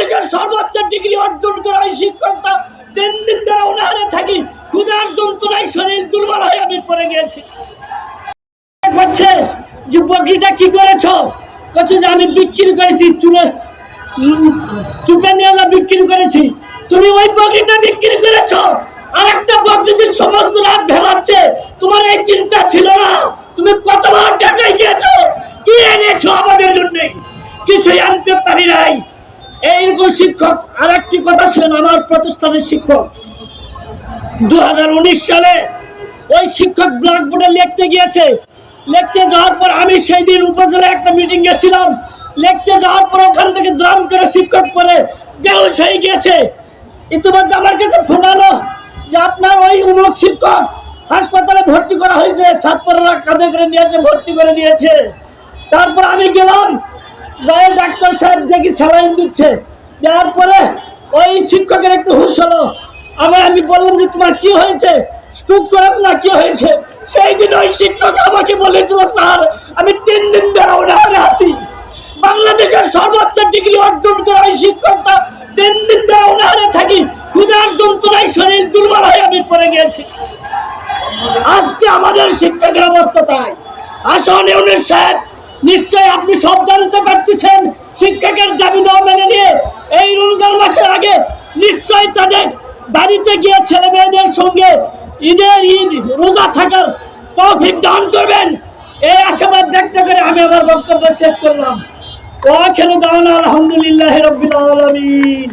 বাংলাদেশের সর্বোচ্চ ডিগ্রি অর্জন করা এই শিক্ষকটা তিন দিন ধরে উনাহারে থাকি, ক্ষুধার যন্ত্রণায় শরীর দুর্বল হয়ে আমি পড়ে গেছি। করছে যে বকরিটা কি করেছ? করছে যে আমি বিক্রি করেছি চুলে চুপে নিয়ে বিক্রি করেছি। তুমি ওই বকরিটা বিক্রি করেছ? আর একটা বকরিদের সমস্ত রাত ভেবাচ্ছে, তোমার এই চিন্তা ছিল না? তুমি কতবার টাকায় গিয়েছো? কি এনেছো আমাদের জন্য? কিছুই আনতে পারি নাই। এইরকম শিক্ষক আর একটি কথা ছিলেন আমার প্রতিষ্ঠানের শিক্ষক। দু হাজার উনিশ সালে ওই শিক্ষক ব্ল্যাকবোর্ডে লিখতে গিয়েছে। লিখতে যাওয়ার পর আমি সেই দিন উপজেলায় একটা মিটিং গেছিলাম লিখতে যাওয়ার পর ওখান থেকে দ্রাম করে শিক্ষক পরে হয়ে গিয়েছে। ইতিমধ্যে আমার কাছে ফোন আলো যে আপনার ওই উমুক শিক্ষক হাসপাতালে ভর্তি করা হয়েছে। ছাত্ররা কাঁধে করে নিয়েছে, ভর্তি করে দিয়েছে তারপর আমি গেলাম যাই ডাক্তার সাহেব দেখি স্যালাইন দিচ্ছে। দেওয়ার পরে ওই শিক্ষকের একটু হুশ হলো। আমার আমি বললাম যে, তোমার কি হয়েছে? স্টুক করাস না, কি হয়েছে? সেই দিন ওই শিক্ষক আমাকে বলেছিল, স্যার, আমি তিন দিন ধরে ওনারে আছি। বাংলাদেশের সর্বোচ্চ ডিগ্রি অর্জন করা ওই শিক্ষকটা তিন দিন ধরে ওনারে থাকি। ক্ষুধার যন্ত্রণায় শরীর দুর্বল হয়ে আমি পড়ে গেছি। আজকে আমাদের শিক্ষকের অবস্থা তাই। আসন ইউনিট সাহেব নিশ্চয় আপনি সব জানতে পারতেছেন, শিক্ষকের দাবি দেওয়া মেনে নিয়ে এই রমজান মাসের আগে নিশ্চয় তাদের বাড়িতে গিয়ে ছেলে মেয়েদের সঙ্গে ঈদের ঈদ, রোজা থাকার তৌফিক দান করবেন। এই আশাবাদ ব্যক্ত করে আমি আমার বক্তব্য শেষ করলাম। খেলে দাওয়ানা আলহামদুলিল্লাহ রবিল আলমিন।